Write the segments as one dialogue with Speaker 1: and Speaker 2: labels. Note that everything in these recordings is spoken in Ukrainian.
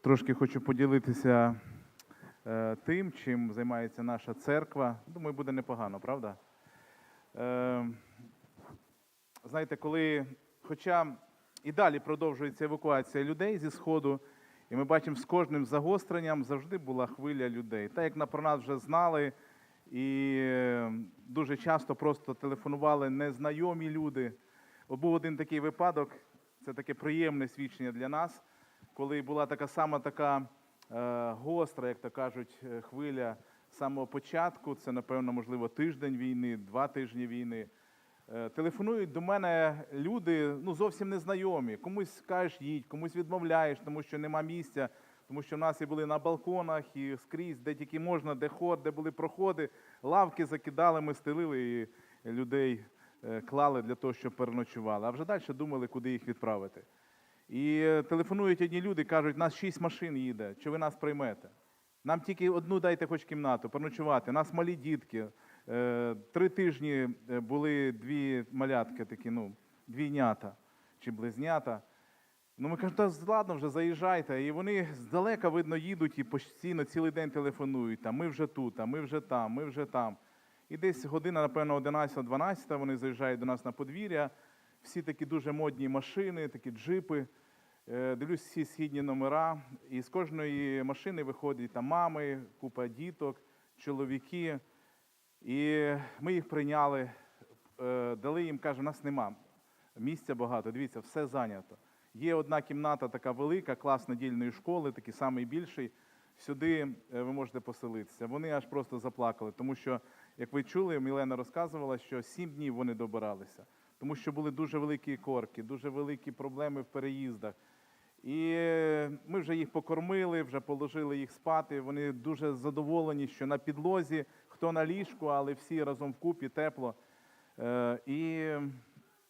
Speaker 1: Трошки хочу поділитися е, тим, чим займається наша церква. Думаю, буде непогано, правда? Е, знаєте, коли, хоча і далі продовжується евакуація людей зі Сходу, і ми бачимо, з кожним загостренням завжди була хвиля людей. Так як на про нас вже знали, і е, дуже часто просто телефонували незнайомі люди. Був один такий випадок, це таке приємне свідчення для нас, коли була така сама така е, гостра, як то кажуть, е, хвиля самого початку. Це, напевно, можливо, тиждень війни, два тижні війни. Е, Телефонують до мене люди ну, зовсім незнайомі. Комусь кажеш, їдь, комусь відмовляєш, тому що нема місця, тому що в нас і були на балконах, і скрізь, де тільки можна, де ход, де були проходи, лавки закидали, ми стелили і людей клали для того, щоб переночували. А вже далі думали, куди їх відправити. І е, телефонують одні люди, кажуть, нас шість машин їде, чи ви нас приймете? Нам тільки одну дайте хоч кімнату, переночувати. Нас малі дітки. Е, Три тижні е, були дві малятки, такі, ну, двійнята чи близнята. Ну, ми кажемо, та ладно, вже заїжджайте. І вони здалека, видно, їдуть і постійно цілий день телефонують. Там, ми вже тут, а ми вже там, ми вже там. І десь година, напевно, 11-12 вони заїжджають до нас на подвір'я. Всі такі дуже модні машини, такі джипи. Е, Дивлюсь всі східні номера, і з кожної машини виходять там мами, купа діток, чоловіки. І ми їх прийняли, е, дали їм, каже, у нас нема місця багато. Дивіться, все зайнято. Є одна кімната така велика, клас недільної школи, такий самий більший. Сюди е, ви можете поселитися. Вони аж просто заплакали, тому що, як ви чули, Мілена розказувала, що сім днів вони добиралися, тому що були дуже великі корки, дуже великі проблеми в переїздах. І е, ми вже їх покормили, вже положили їх спати. Вони дуже задоволені, що на підлозі, хто на ліжку, але всі разом вкупі, тепло. Е, І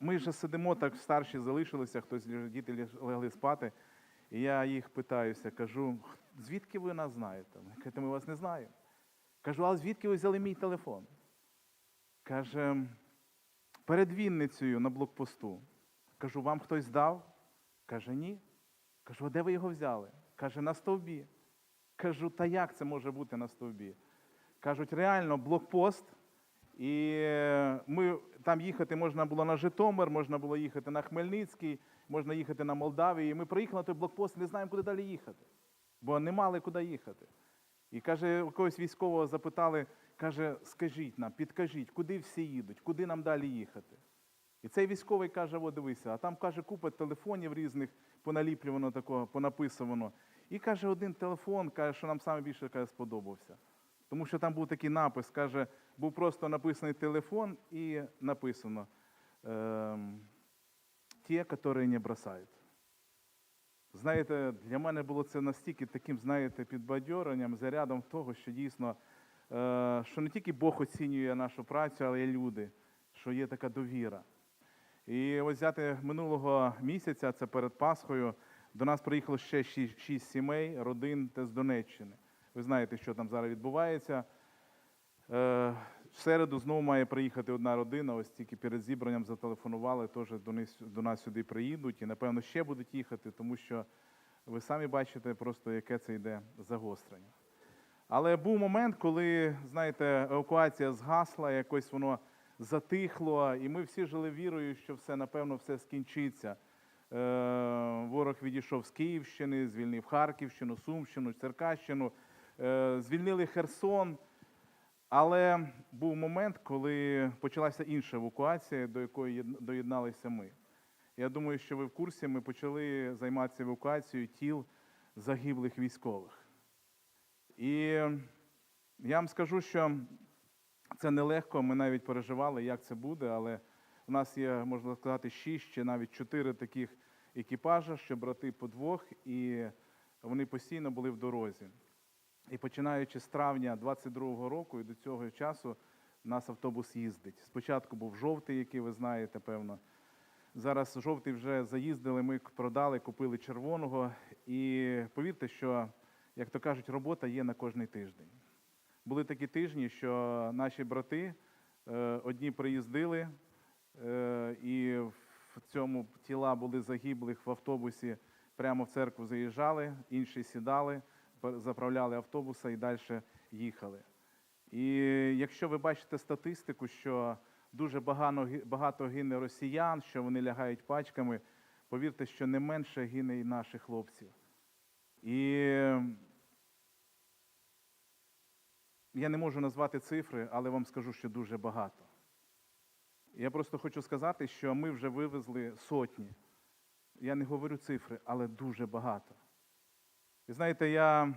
Speaker 1: ми вже сидимо, так старші залишилися, хтось діти лягли спати. І я їх питаюся, кажу, звідки ви нас знаєте? Вони кажуть, ми вас не знаємо. Кажу, а звідки ви взяли мій телефон? Каже, перед Вінницею на блокпосту. Кажу, вам хтось дав? Каже, ні. Кажу, а де ви його взяли? Каже, на стовбі. Кажу, та як це може бути на стовбі? Кажуть, реально, блокпост. І е, ми там їхати можна було на Житомир, можна було їхати на Хмельницький, можна їхати на Молдавію. І ми приїхали на той блокпост, не знаємо, куди далі їхати, бо не мали куди їхати. І каже, когось військового запитали, каже, скажіть нам, підкажіть, куди всі їдуть, куди нам далі їхати? І цей військовий каже: о, дивися, а там каже, купа телефонів різних, поналіплювано такого, понаписувано. І каже, один телефон, каже, що нам саме більше каже, сподобався. Тому що там був такий напис, каже, був просто написаний телефон і написано ем, ті, які не бросають. Знаєте, для мене було це настільки таким, знаєте, підбадьоренням, зарядом того, що дійсно, е, що не тільки Бог оцінює нашу працю, але й люди, що є така довіра. І ось взяти минулого місяця, це перед Пасхою, до нас приїхало ще шість, сімей, родин та з Донеччини. Ви знаєте, що там зараз відбувається. В середу знову має приїхати одна родина, ось тільки перед зібранням зателефонували, теж до нас, до нас сюди приїдуть і, напевно, ще будуть їхати, тому що ви самі бачите просто, яке це йде загострення. Але був момент, коли, знаєте, евакуація згасла, якось воно затихло, і ми всі жили вірою, що все, напевно, все скінчиться. Е, ворог відійшов з Київщини, звільнив Харківщину, Сумщину, Черкащину, е, звільнили Херсон. Але був момент, коли почалася інша евакуація, до якої доєдналися ми. Я думаю, що ви в курсі, ми почали займатися евакуацією тіл загиблих військових. І я вам скажу, що це нелегко, ми навіть переживали, як це буде, але у нас є, можна сказати, шість чи навіть чотири таких екіпажа, що брати по двох, і вони постійно були в дорозі. І починаючи з травня 22-го року і до цього часу нас автобус їздить. Спочатку був жовтий, який ви знаєте, певно. Зараз жовтий вже заїздили, ми продали, купили червоного. І повірте, що, як то кажуть, робота є на кожний тиждень. Були такі тижні, що наші брати е, одні приїздили, е, і в цьому тіла були загиблих в автобусі прямо в церкву заїжджали, інші сідали, заправляли автобуси і далі їхали. І якщо ви бачите статистику, що дуже багато, гине росіян, що вони лягають пачками, повірте, що не менше гине і наших хлопців. І я не можу назвати цифри, але вам скажу, що дуже багато. Я просто хочу сказати, що ми вже вивезли сотні. Я не говорю цифри, але дуже багато. І знаєте, я,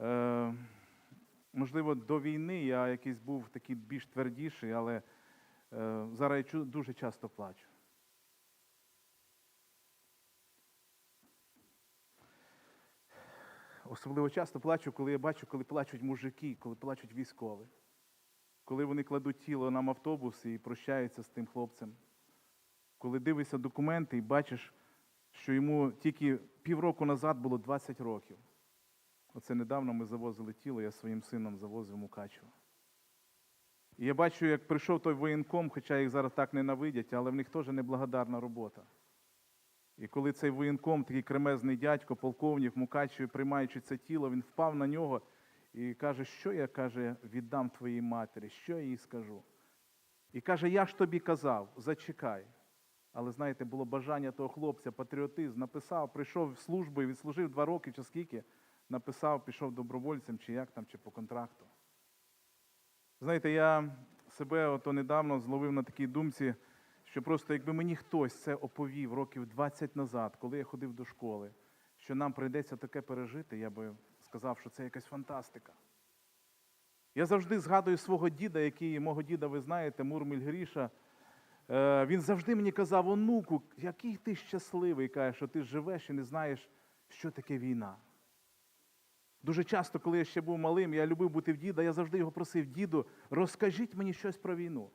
Speaker 1: е, можливо, до війни я якийсь був такий більш твердіший, але е, зараз я дуже часто плачу. Особливо часто плачу, коли я бачу, коли плачуть мужики, коли плачуть військові, коли вони кладуть тіло нам автобус і прощаються з тим хлопцем. Коли дивишся документи і бачиш, що йому тільки півроку назад було 20 років. Оце недавно ми завозили тіло, я своїм сином завозив Мукачево. І я бачу, як прийшов той воєнком, хоча їх зараз так ненавидять, але в них теж неблагодарна робота. І коли цей воєнком, такий кремезний дядько, полковник Мукачеві, приймаючи це тіло, він впав на нього і каже, що я каже, віддам твоїй матері, що я їй скажу. І каже, я ж тобі казав, зачекай. Але знаєте, було бажання того хлопця, патріотизм, написав, прийшов в службу і відслужив два роки чи скільки, написав, пішов добровольцем, чи як там, чи по контракту. Знаєте, я себе ото недавно зловив на такій думці, що просто якби мені хтось це оповів років 20 назад, коли я ходив до школи, що нам прийдеться таке пережити, я би сказав, що це якась фантастика. Я завжди згадую свого діда, який, мого діда, ви знаєте, Мурмель Гріша. Е, Він завжди мені казав, онуку, який ти щасливий, каже, що ти живеш і не знаєш, що таке війна. Дуже часто, коли я ще був малим, я любив бути в діда, я завжди його просив, діду, розкажіть мені щось про війну.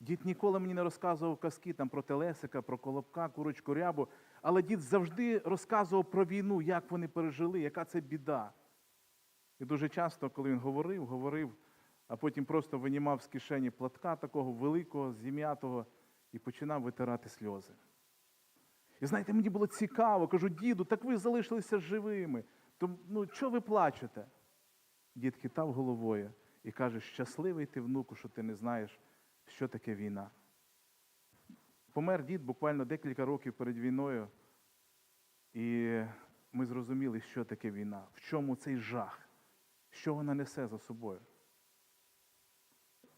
Speaker 1: Дід ніколи мені не розказував казки там про Телесика, про Колобка, курочку рябу, але дід завжди розказував про війну, як вони пережили, яка це біда. І дуже часто, коли він говорив, говорив, а потім просто винімав з кишені платка такого великого, зім'ятого і починав витирати сльози. І знаєте, мені було цікаво, кажу, діду, так ви залишилися живими. То ну, чого ви плачете? Дід хитав головою і каже, щасливий ти, внуку, що ти не знаєш, що таке війна. Помер дід буквально декілька років перед війною, і ми зрозуміли, що таке війна, в чому цей жах, що вона несе за собою.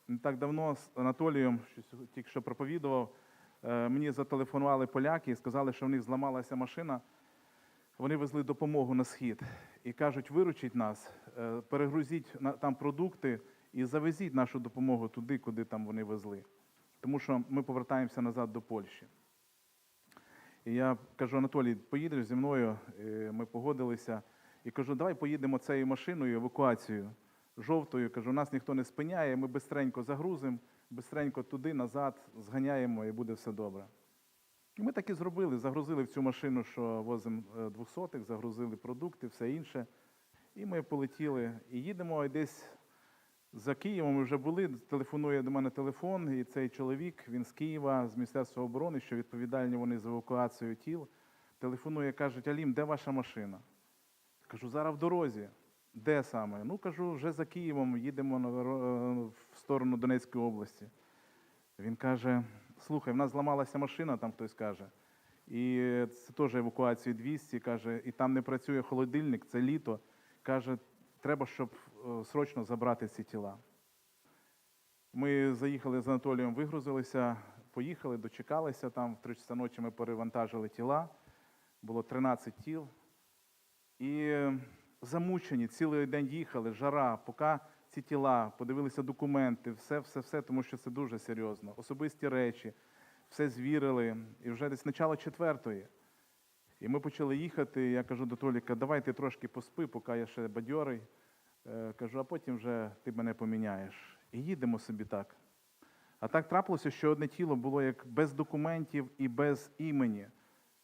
Speaker 1: Не так давно з Анатолієм, що тільки що проповідував, е, мені зателефонували поляки і сказали, що в них зламалася машина. Вони везли допомогу на схід і кажуть, виручіть нас, е, перегрузіть там продукти і завезіть нашу допомогу туди, куди там вони везли. Тому що ми повертаємося назад до Польщі. І я кажу, Анатолій, поїдеш зі мною, ми погодилися. І кажу, давай поїдемо цією машиною, евакуацією, жовтою. Кажу, нас ніхто не спиняє, ми бистренько загрузимо, бистренько туди, назад, зганяємо і буде все добре. І ми так і зробили. Загрузили в цю машину, що возимо е, двохсотих, загрузили продукти, все інше. І ми полетіли. І їдемо і десь за Києвом ми вже були. Телефонує до мене телефон, і цей чоловік, він з Києва, з Міністерства оборони, що відповідальні вони за евакуацію тіл. Телефонує, кажуть, Алім, де ваша машина? Кажу, зараз в дорозі. Де саме? Ну, кажу, вже за Києвом їдемо в сторону Донецької області. Він каже: слухай, в нас зламалася машина, там хтось каже. І це теж евакуації 200, каже, і там не працює холодильник, це літо. Каже, треба, щоб е, срочно забрати ці тіла. Ми заїхали з Анатолієм, вигрузилися, поїхали, дочекалися там. В три часа ночі ми перевантажили тіла. Було 13 тіл. І замучені, цілий день їхали, жара, поки ці тіла, подивилися документи, все, все, все, тому що це дуже серйозно. Особисті речі, все звірили. І вже десь начало четвертої. І ми почали їхати. Я кажу до Толіка, давай ти трошки поспи, поки я ще бадьорий. Е, Кажу, а потім вже ти мене поміняєш. І їдемо собі так. А так трапилося, що одне тіло було як без документів і без імені.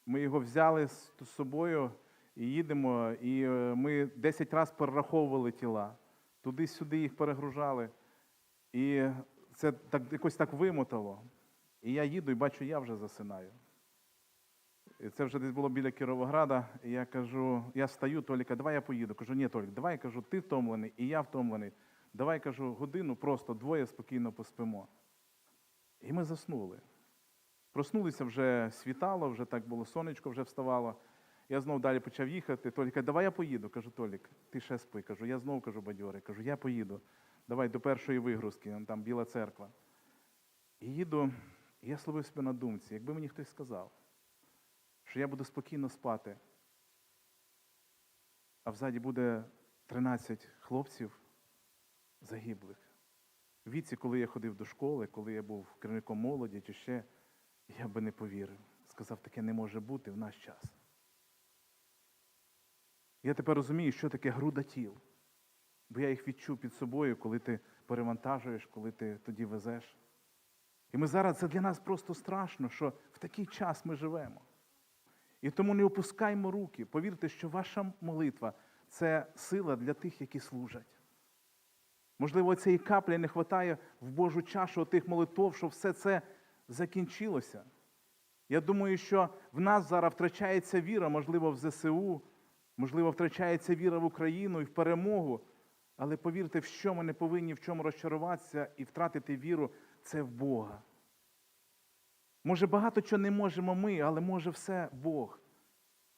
Speaker 1: Ми його взяли з собою і їдемо, і е, ми 10 разів перераховували тіла. Туди-сюди їх перегружали. І це так, якось так вимотало. І я їду і бачу, я вже засинаю. І це вже десь було біля Кіровограда. І я кажу, я стою, Толіка, давай я поїду. Кажу, ні, Толік, давай кажу, ти втомлений, і я втомлений. Давай кажу, годину просто двоє спокійно поспимо. І ми заснули. Проснулися вже світало, вже так було, сонечко вже вставало. Я знов далі почав їхати. Толік каже, давай я поїду. Кажу, Толік, ти ще спи. Кажу, я знов кажу бадьорий. Кажу, я поїду. Давай до першої вигрузки, там Біла церква. І їду, і я словив себе на думці, якби мені хтось сказав, що я буду спокійно спати, а взаді буде 13 хлопців загиблих. В віці, коли я ходив до школи, коли я був керівником молоді чи ще, я би не повірив. Сказав, таке не може бути в наш час. Я тепер розумію, що таке груда тіл. Бо я їх відчув під собою, коли ти перевантажуєш, коли ти тоді везеш. І ми зараз це для нас просто страшно, що в такий час ми живемо. І тому не опускаймо руки. Повірте, що ваша молитва це сила для тих, які служать. Можливо, цієї каплі не вистачає в Божу чашу тих молитв, що все це закінчилося. Я думаю, що в нас зараз втрачається віра, можливо, в ЗСУ, можливо, втрачається віра в Україну і в перемогу. Але повірте, в що ми не повинні в чому розчаруватися і втратити віру, це в Бога. Може, багато чого не можемо ми, але може все Бог.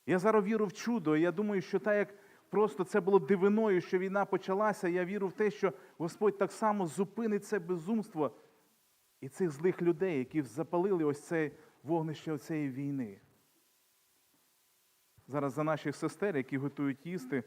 Speaker 1: Я зараз вірю в чудо. і Я думаю, що так як просто це було дивиною, що війна почалася, я вірю в те, що Господь так само зупинить це безумство і цих злих людей, які запалили ось це вогнище цієї війни. Зараз за наших сестер, які готують їсти.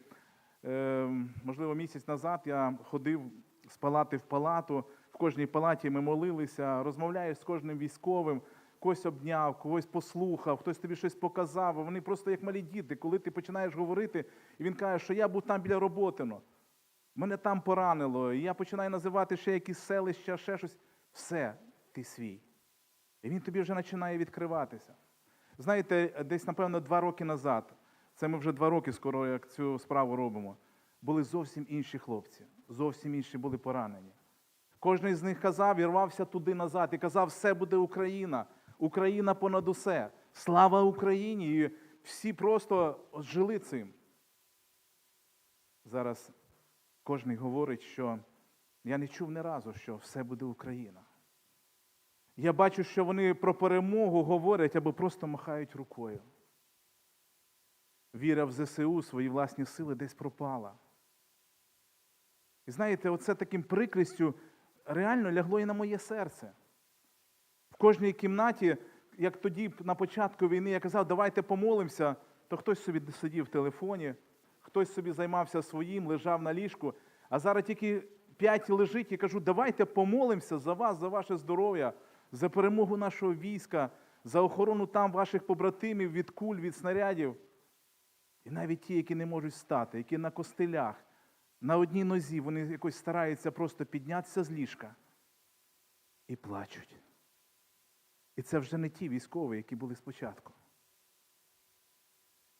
Speaker 1: Е, можливо, місяць назад я ходив з палати в палату. В кожній палаті ми молилися, розмовляєш з кожним військовим, когось обняв, когось послухав, хтось тобі щось показав. Вони просто як малі діти, коли ти починаєш говорити, і він каже, що я був там біля Роботино, мене там поранило, і я починаю називати ще якісь селища, ще щось. Все, ти свій. І він тобі вже починає відкриватися. Знаєте, десь, напевно, два роки назад, це ми вже два роки скоро як цю справу робимо, були зовсім інші хлопці, зовсім інші були поранені. Кожен з них казав і рвався туди назад і казав, все буде Україна, Україна понад усе. Слава Україні! І всі просто жили цим. Зараз кожен говорить, що я не чув ні разу, що все буде Україна. Я бачу, що вони про перемогу говорять або просто махають рукою. Віра в ЗСУ, свої власні сили десь пропала. І знаєте, оце таким прикрістю реально лягло і на моє серце. В кожній кімнаті, як тоді на початку війни, я казав, давайте помолимося, то хтось собі сидів в телефоні, хтось собі займався своїм, лежав на ліжку. А зараз тільки п'ять лежить і кажу, давайте помолимося за вас, за ваше здоров'я, за перемогу нашого війська, за охорону там ваших побратимів від куль, від снарядів. І навіть ті, які не можуть стати, які на костилях, на одній нозі, вони якось стараються просто піднятися з ліжка і плачуть. І це вже не ті військові, які були спочатку.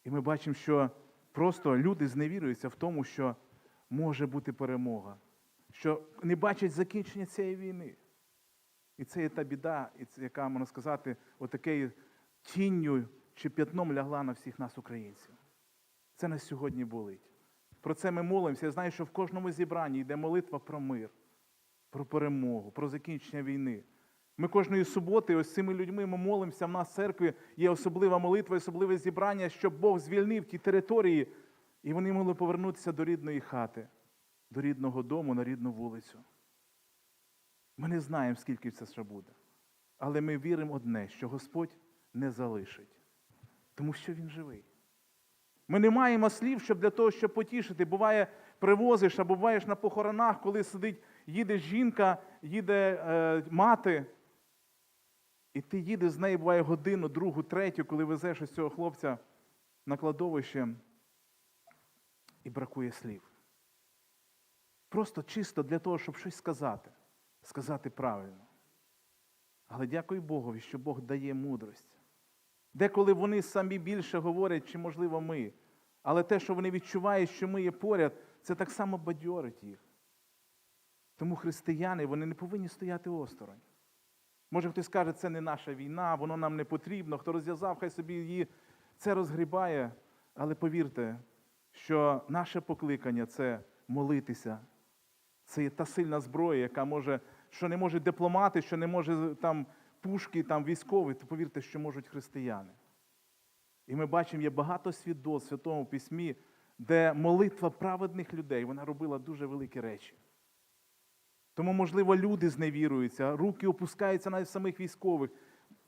Speaker 1: І ми бачимо, що просто люди зневірюються в тому, що може бути перемога, що не бачать закінчення цієї війни. І це є та біда, яка, можна сказати, отакою тінню чи п'ятном лягла на всіх нас, українців. Це нас сьогодні болить. Про це ми молимося. Я знаю, що в кожному зібранні йде молитва про мир, про перемогу, про закінчення війни. Ми кожної суботи, ось цими людьми ми молимося. В нас в церкві є особлива молитва, особливе зібрання, щоб Бог звільнив ті території, і вони могли повернутися до рідної хати, до рідного дому, на рідну вулицю. Ми не знаємо, скільки це ще буде. Але ми віримо одне, що Господь не залишить, тому що Він живий. Ми не маємо слів, щоб для того, щоб потішити. Буває, привозиш, а буваєш на похоронах, коли сидить, їде жінка, їде е, мати, і ти їдеш з нею, буває годину, другу, третю, коли везеш ось цього хлопця на кладовище, і бракує слів. Просто чисто для того, щоб щось сказати, сказати правильно. Але дякую Богові, що Бог дає мудрость. Деколи вони самі більше говорять, чи, можливо, ми. Але те, що вони відчувають, що ми є поряд, це так само бадьорить їх. Тому християни вони не повинні стояти осторонь. Може, хтось скаже, це не наша війна, воно нам не потрібно. Хто розв'язав, хай собі її це розгрібає. Але повірте, що наше покликання це молитися. Це є та сильна зброя, яка може, що не можуть дипломати, що не може там пушки, там військові, то повірте, що можуть християни. І ми бачимо, є багато свідоцтв в Святому Письмі, де молитва праведних людей вона робила дуже великі речі. Тому, можливо, люди зневіруються, руки опускаються навіть самих військових.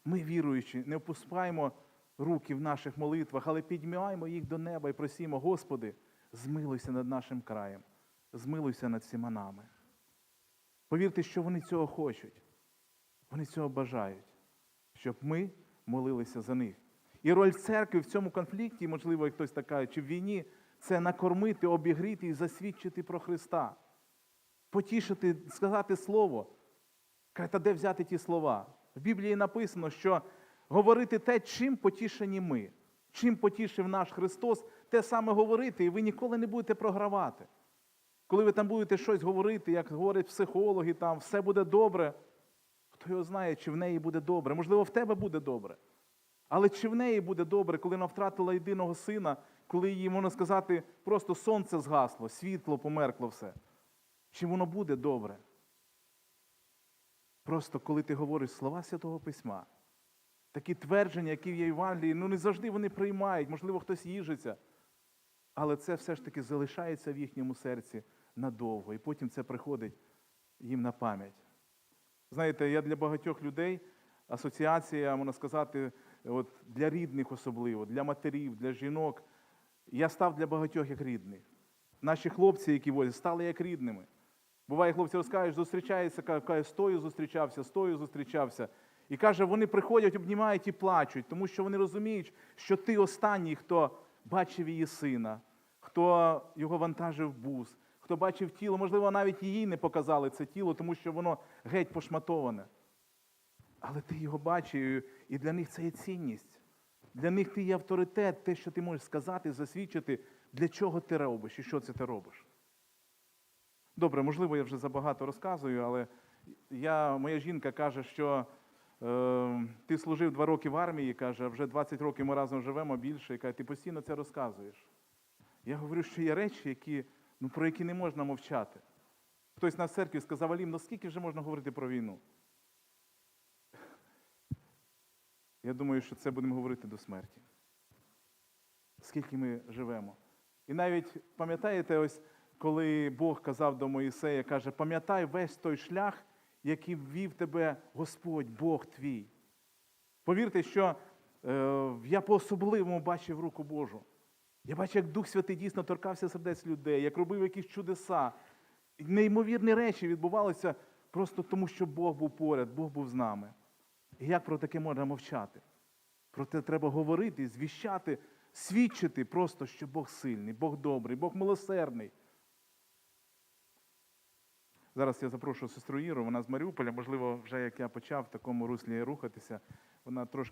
Speaker 1: Ми, віруючі, не опускаємо руки в наших молитвах, але піднімаємо їх до неба і просимо, Господи, змилуйся над нашим краєм, змилуйся над всіма нами. Повірте, що вони цього хочуть. Вони цього бажають, щоб ми молилися за них. І роль церкви в цьому конфлікті, можливо, як хтось така, чи в війні, це накормити, обігріти і засвідчити про Христа. Потішити, сказати слово. Та де взяти ті слова? В Біблії написано, що говорити те, чим потішені ми. Чим потішив наш Христос, те саме говорити, і ви ніколи не будете програвати. Коли ви там будете щось говорити, як говорять психологи, там все буде добре, хто його знає, чи в неї буде добре. Можливо, в тебе буде добре. Але чи в неї буде добре, коли вона втратила єдиного сина, коли їй, можна сказати, просто сонце згасло, світло померкло все? Чи воно буде добре? Просто коли ти говориш слова Святого Письма, такі твердження, які в Євангелії, ну не завжди вони приймають, можливо, хтось їжиться. Але це все ж таки залишається в їхньому серці надовго, і потім це приходить їм на пам'ять. Знаєте, я для багатьох людей асоціація, можна сказати, от для рідних особливо, для матерів, для жінок. Я став для багатьох як рідний. Наші хлопці, які возять, стали як рідними. Буває, хлопці розкажуть, зустрічається, ка- каже, з тою зустрічався, з тою зустрічався. І каже, вони приходять, обнімають і плачуть, тому що вони розуміють, що ти останній, хто бачив її сина, хто його вантажив в бус, хто бачив тіло, можливо, навіть їй не показали це тіло, тому що воно геть пошматоване. Але ти його бачив, і для них це є цінність. Для них ти є авторитет, те, що ти можеш сказати, засвідчити, для чого ти робиш і що це ти робиш. Добре, можливо, я вже забагато розказую, але я, моя жінка каже, що е, ти служив два роки в армії, каже, а вже 20 років ми разом живемо більше, і каже, ти постійно це розказуєш. Я говорю, що є речі, які, ну, про які не можна мовчати. Хтось на церкві сказав, Алім, ну скільки вже можна говорити про війну? Я думаю, що це будемо говорити до смерті. Скільки ми живемо. І навіть пам'ятаєте, ось коли Бог казав до Моїсея, каже, пам'ятай весь той шлях, який ввів тебе Господь, Бог твій. Повірте, що е, я по-особливому бачив руку Божу. Я бачив, як Дух Святий дійсно торкався сердець людей, як робив якісь чудеса. Неймовірні речі відбувалися просто тому, що Бог був поряд, Бог був з нами. І як про таке можна мовчати? Про те треба говорити, звіщати, свідчити просто, що Бог сильний, Бог добрий, Бог милосердний. Зараз я запрошую сестру Іру, вона з Маріуполя, можливо, вже як я почав в такому руслі рухатися, вона трошки